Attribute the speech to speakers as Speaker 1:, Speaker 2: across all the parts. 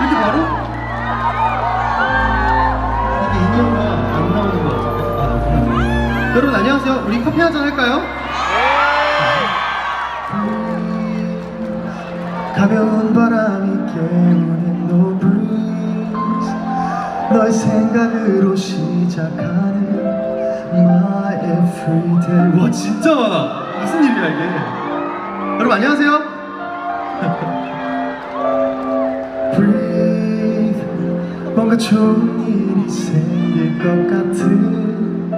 Speaker 1: 이렇게 바로? 이게 안 나오는? 아. 여러분 안녕하세요. 우리 커피 한잔 할까요? 가벼운 바람이 깨우는 no breeze 너의 생각으로 시작하는 my everyday 와 진짜 많아 무슨 일이야 이게 여러분 안녕하세요 좋은 일이 생길 것 같은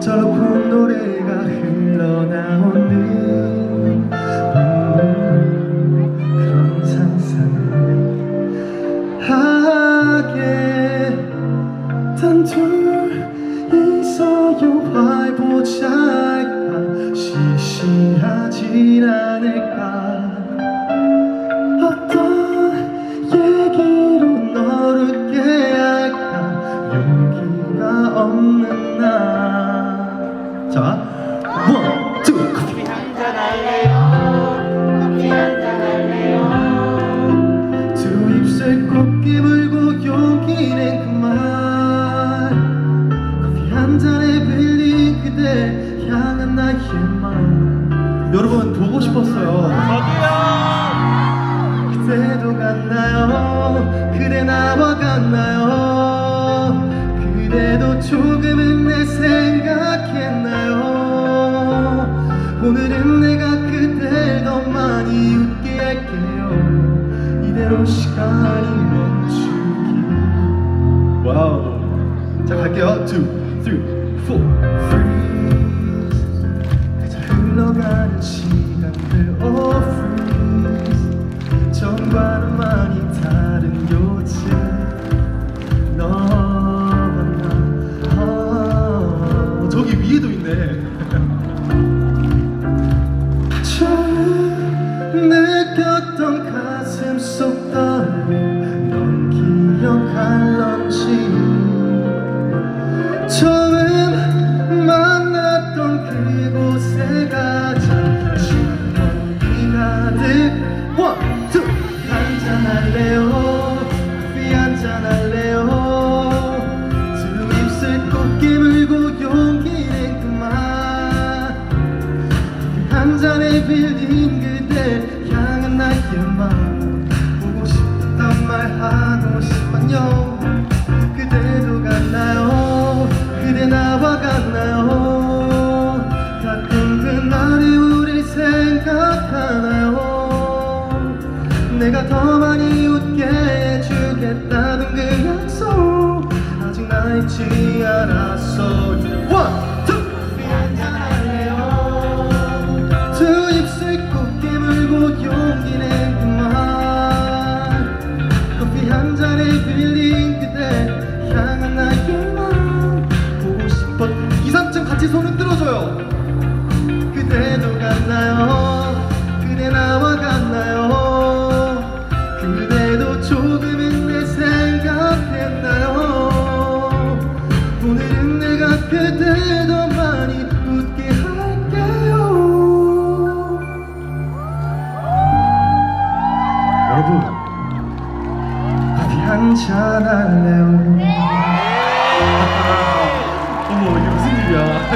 Speaker 1: 저 높은 노래가 흘러나오는 음, 그런 상상을 하게 단둘 같나요? 그대도 조금은 내 생각했나요? 오늘은 내가 그댈 더 많이 웃게 할게요. 이대로 시간이 멈추기 와우. 자 갈게요. 2, 잊지 않았어. 원,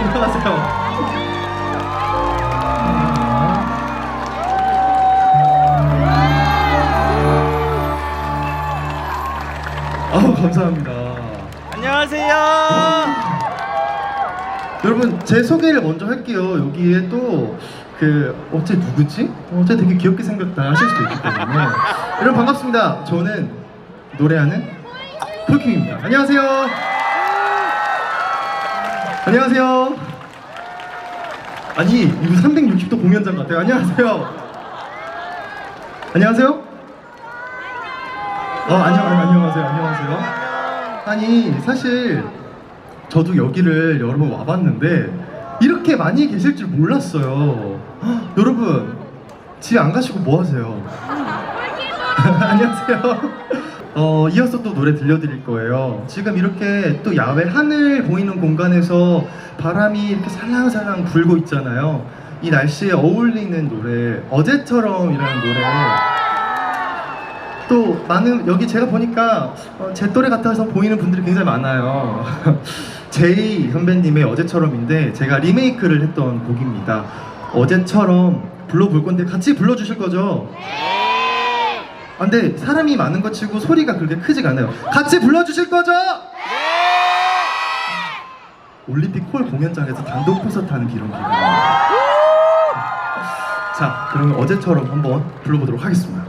Speaker 1: 안녕하세요 아우 감사합니다
Speaker 2: 안녕하세요.
Speaker 1: 여러분 제 소개를 먼저 할게요. 여기에 또 그 어째 누구지? 어째 되게 귀엽게 생겼다 하실 수도 있기 때문에 여러분 반갑습니다. 저는 노래하는 폴킴입니다. 안녕하세요. 안녕하세요. 아니 이거 360도 공연장 같아요. 안녕하세요. 안녕하세요. 어 안녕 안녕하세요 안녕하세요. 아니 사실 저도 여기를 여러 번 와봤는데 이렇게 많이 계실 줄 몰랐어요. 헉, 여러분 집에 안 가시고 뭐 하세요? 안녕하세요. 어, 이어서 또 노래 들려드릴 거예요. 지금 이렇게 또 야외 하늘 보이는 공간에서 바람이 이렇게 살랑살랑 불고 있잖아요. 이 날씨에 어울리는 노래, 어제처럼이라는 노래. 또 많은, 여기 제가 보니까 어, 제 또래 같아서 보이는 분들이 굉장히 많아요. 제이 선배님의 어제처럼인데 제가 리메이크를 했던 곡입니다. 어제처럼 불러볼 건데 같이 불러주실 거죠? 네. 아, 근데 사람이 많은 것 치고 소리가 그렇게 크지가 않아요. 같이 불러주실 거죠? 네! 올림픽 홀 공연장에서 단독 콘서트 하는 기록. 자, 그러면 어제처럼 한번 불러보도록 하겠습니다.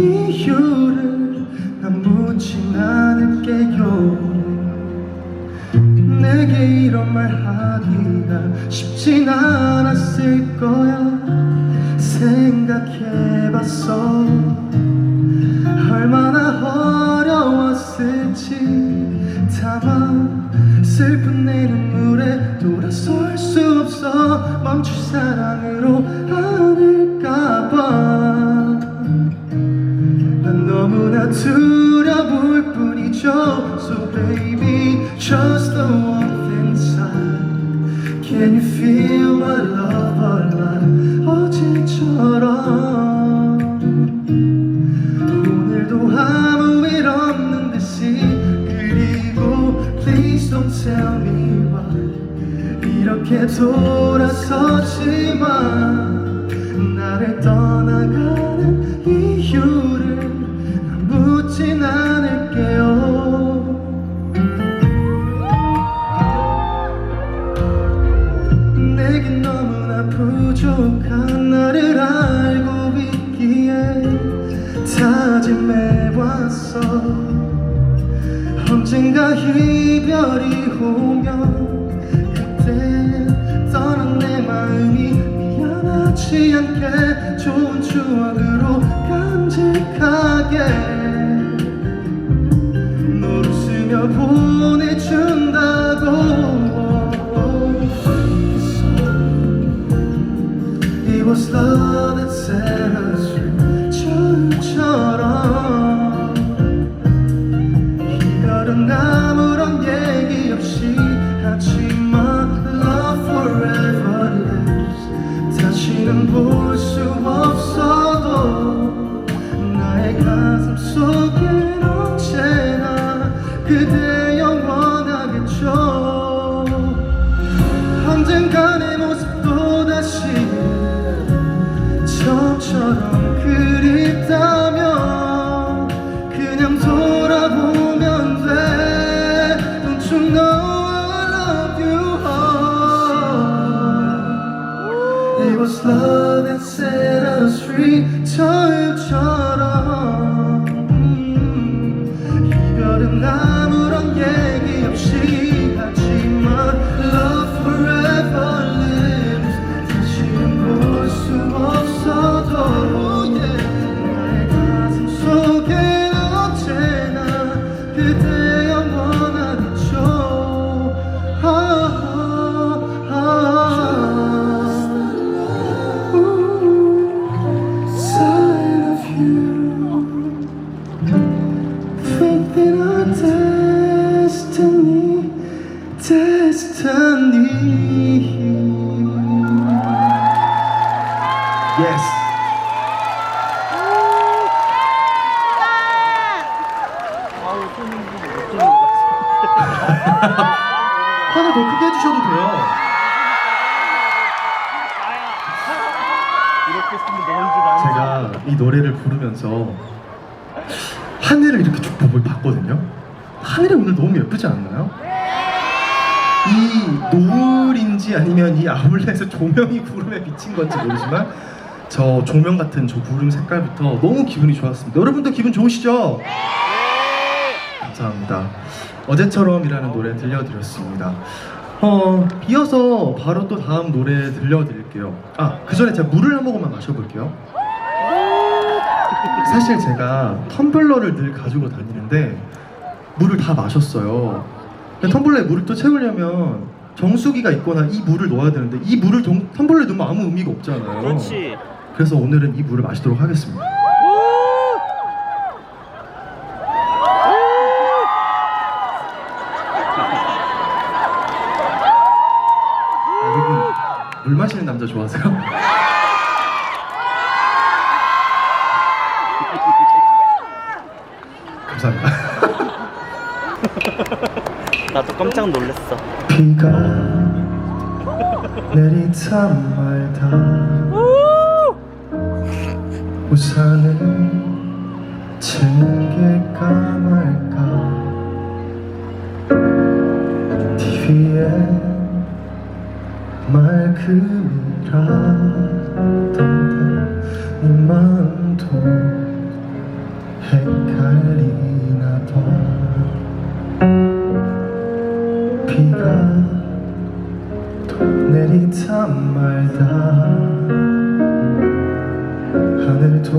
Speaker 1: 이유를 난 묻진 않을게요 내게 이런 말 하기가 쉽진 않았을 거야. 생각해봤어. 얼마나 어려웠을지. 다만 슬픈 내 눈물에 돌아설 수 없어. 멈출 사랑으로 내게 돌아섰지만 나를 떠나가는 이유를 난 묻진 않을게요. 내겐 너무나 부족한 나를 알고 있기에 다짐해왔어. 언젠가 이별이 오 yeah. 조명이 구름에 비친 건지 모르지만 저 조명 같은 저 구름 색깔부터 너무 기분이 좋았습니다. 여러분도 기분 좋으시죠? 네. 감사합니다. 어제처럼이라는 노래 들려드렸습니다. 어, 이어서 바로 또 다음 노래 들려드릴게요. 아, 그 전에 제가 물을 한 모금만 마셔볼게요. 사실 제가 텀블러를 늘 가지고 다니는데 물을 다 마셨어요. 텀블러에 물을 또 채우려면 정수기가 있거나 이 물을 넣어야 되는데 이 물을 정- 텀블러에 넣으면 아무 의미가 없잖아요.
Speaker 2: 그렇지.
Speaker 1: 그래서 오늘은 이 물을 마시도록 하겠습니다. 여러분 물 마시는 남자 좋아하세요? 감사합니다.
Speaker 2: 나도 깜짝 놀랐어.
Speaker 1: 비가 내리다 말다. 우산을 챙길까 말까? TV에 맑음이라던데 네 마음도 헷갈리나 봐 다 하늘도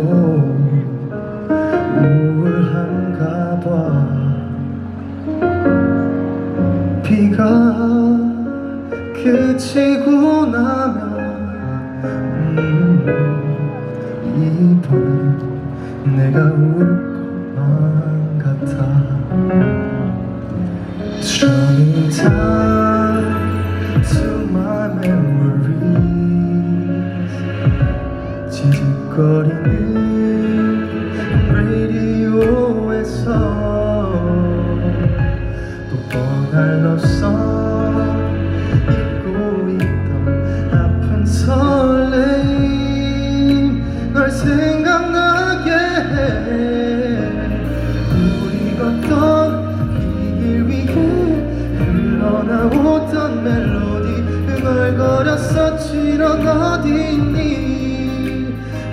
Speaker 1: 우울한가 봐. 비가 그치고 나면 음, 이번엔 내가 울 것만 같아. time to 거리는 라디오에서 또 뻔할 러썸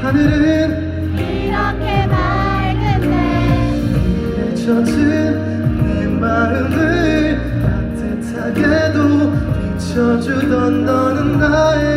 Speaker 1: 하늘은
Speaker 3: 이렇게 맑은데
Speaker 1: 젖은 내 마음을 따뜻하게도 비춰주던 너는 나에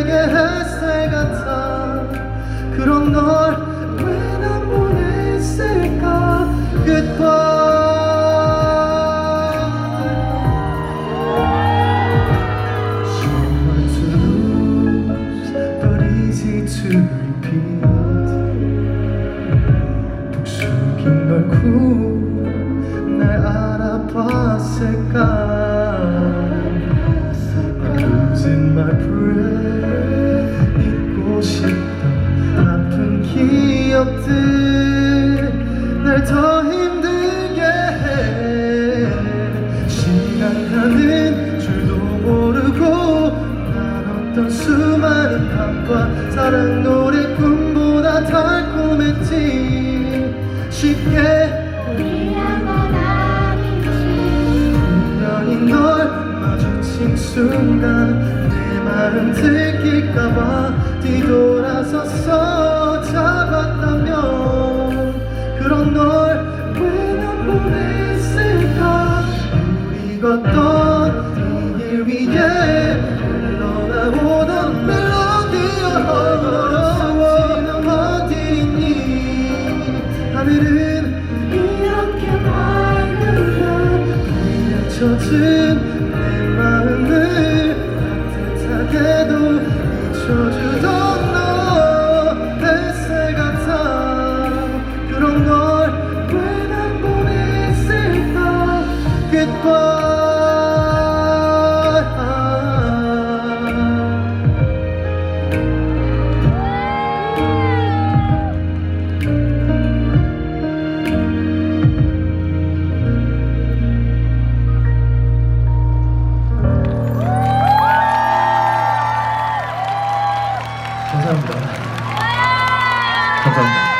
Speaker 1: 감사합니다.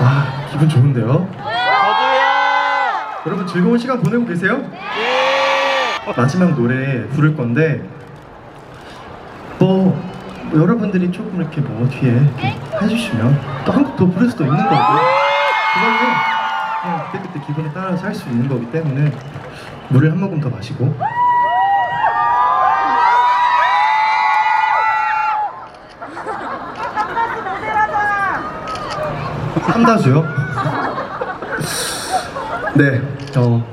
Speaker 1: 아, 기분 좋은데요?
Speaker 2: 저도요!
Speaker 1: 여러분 즐거운 시간 보내고 계세요?
Speaker 2: 네!
Speaker 1: 마지막 노래 부를 건데 뭐 여러분들이 조금 이렇게 뭐 뒤에 이렇게 해주시면 또 한 곡 더 부를 수도 있는 거고 네! 그거는 네, 그냥 그때그때 기분에 따라서 할 수 있는 거기 때문에 물을 한 모금 더 마시고 한다수요? 네, 어,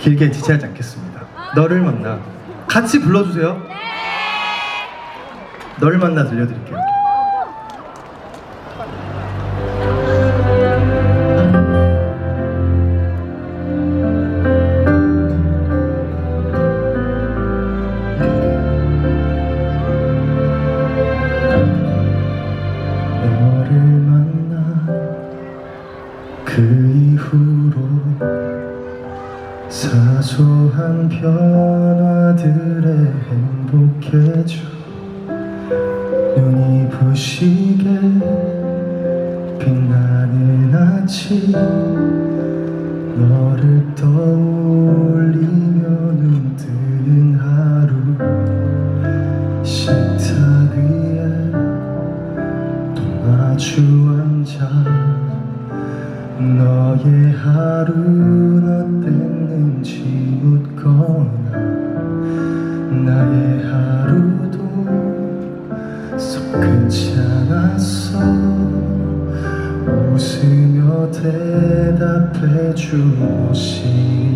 Speaker 1: 길게 지체하지 않겠습니다. 너를 만나. 같이 불러주세요. 네. 너를 만나 들려드릴게요. 주앉아 너의 하루는 어땠는지 묻거나 나의 하루도 썩 괜찮았어. 웃으며 대답해주고 싶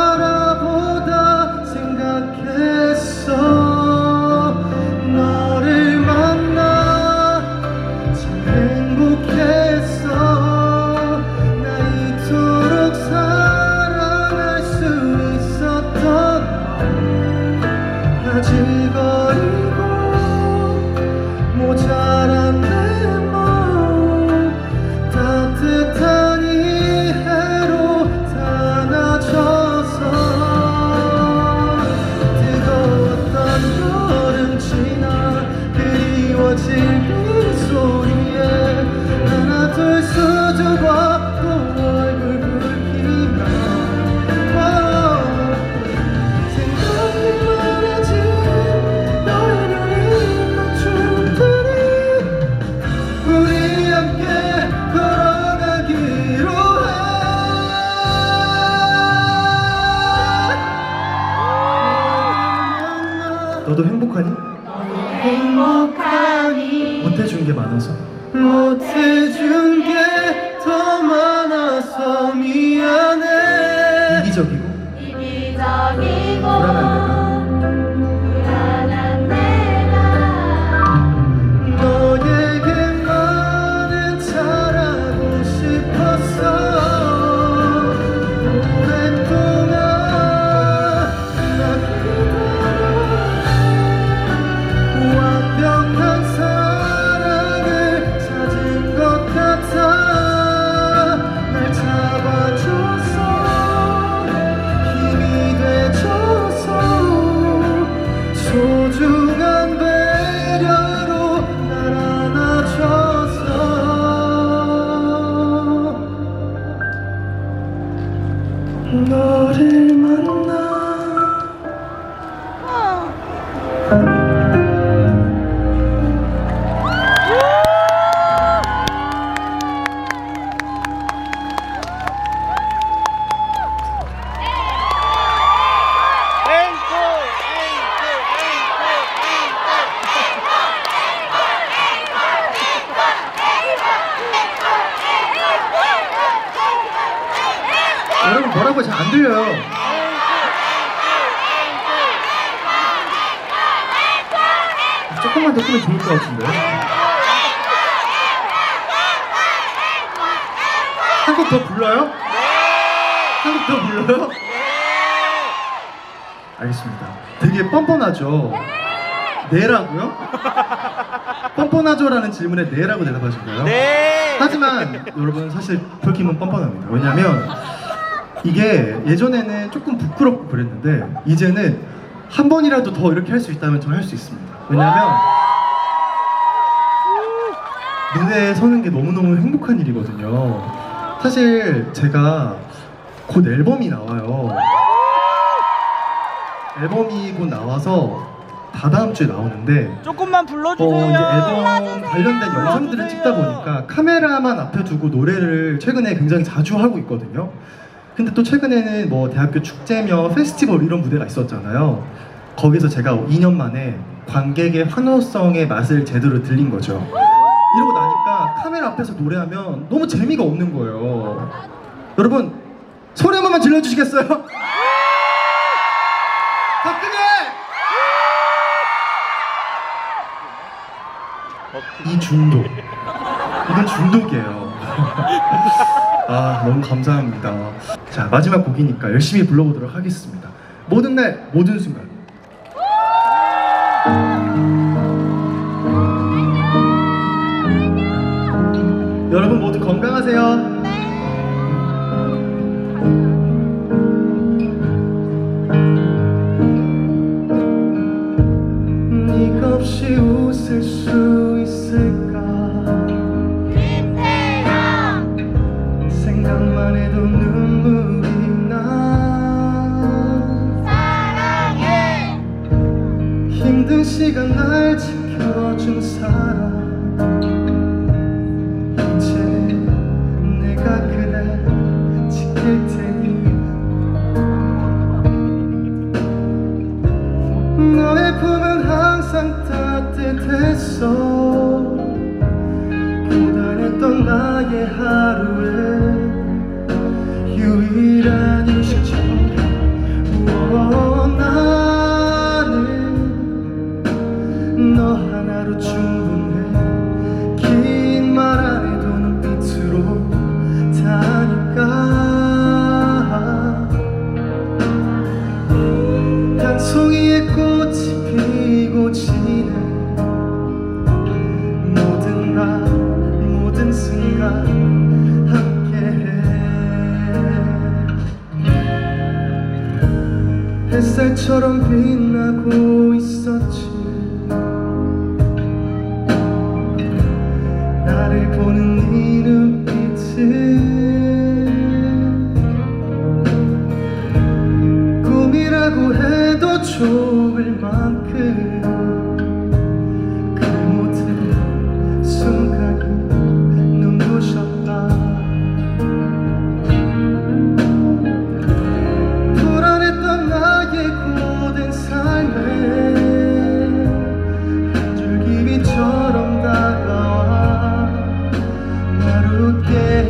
Speaker 1: da da 여러분 뭐라고 잘 안 들려요. 조금만 더 끄면 좋을 것 같은데. 한곡 더 불러요? 한곡 더 불러요? 알겠습니다. 되게 뻔뻔하죠. 네라고요? 뻔뻔하죠라는 질문에 네라고 대답하신 거예요?
Speaker 2: 네.
Speaker 1: 하지만 여러분 사실 폴킴은 뻔뻔합니다. 왜냐하면 이게 예전에는 조금 부끄럽고 그랬는데 이제는 한 번이라도 더 이렇게 할 수 있다면 저는 할 수 있습니다. 왜냐하면 눈에 서는 게 너무너무 행복한 일이거든요. 사실 제가 곧 앨범이 나와요. 앨범이 곧 나와서 다다음 주에 나오는데
Speaker 2: 조금만 불러주세요.
Speaker 1: 어, 이제 앨범 관련된 영상들을 찍다 보니까 카메라만 앞에 두고 노래를 최근에 굉장히 자주 하고 있거든요. 근데 또 최근에는 뭐 대학교 축제며 페스티벌 이런 무대가 있었잖아요. 거기서 제가 2년 만에 관객의 환호성의 맛을 제대로 들린 거죠. 이러고 나니까 카메라 앞에서 노래하면 너무 재미가 없는 거예요. 여러분 소리 한 번만 질러주시겠어요? 더 크게! 이 중독. 이건 중독이에요. 아, 너무 감사합니다. 자, 마지막 곡이니까 열심히 불러보도록 하겠습니다. 모든 날, 모든 순간. 여러분 모두 건강하세요. 햇살처럼 빛나고 있었지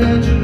Speaker 1: 웃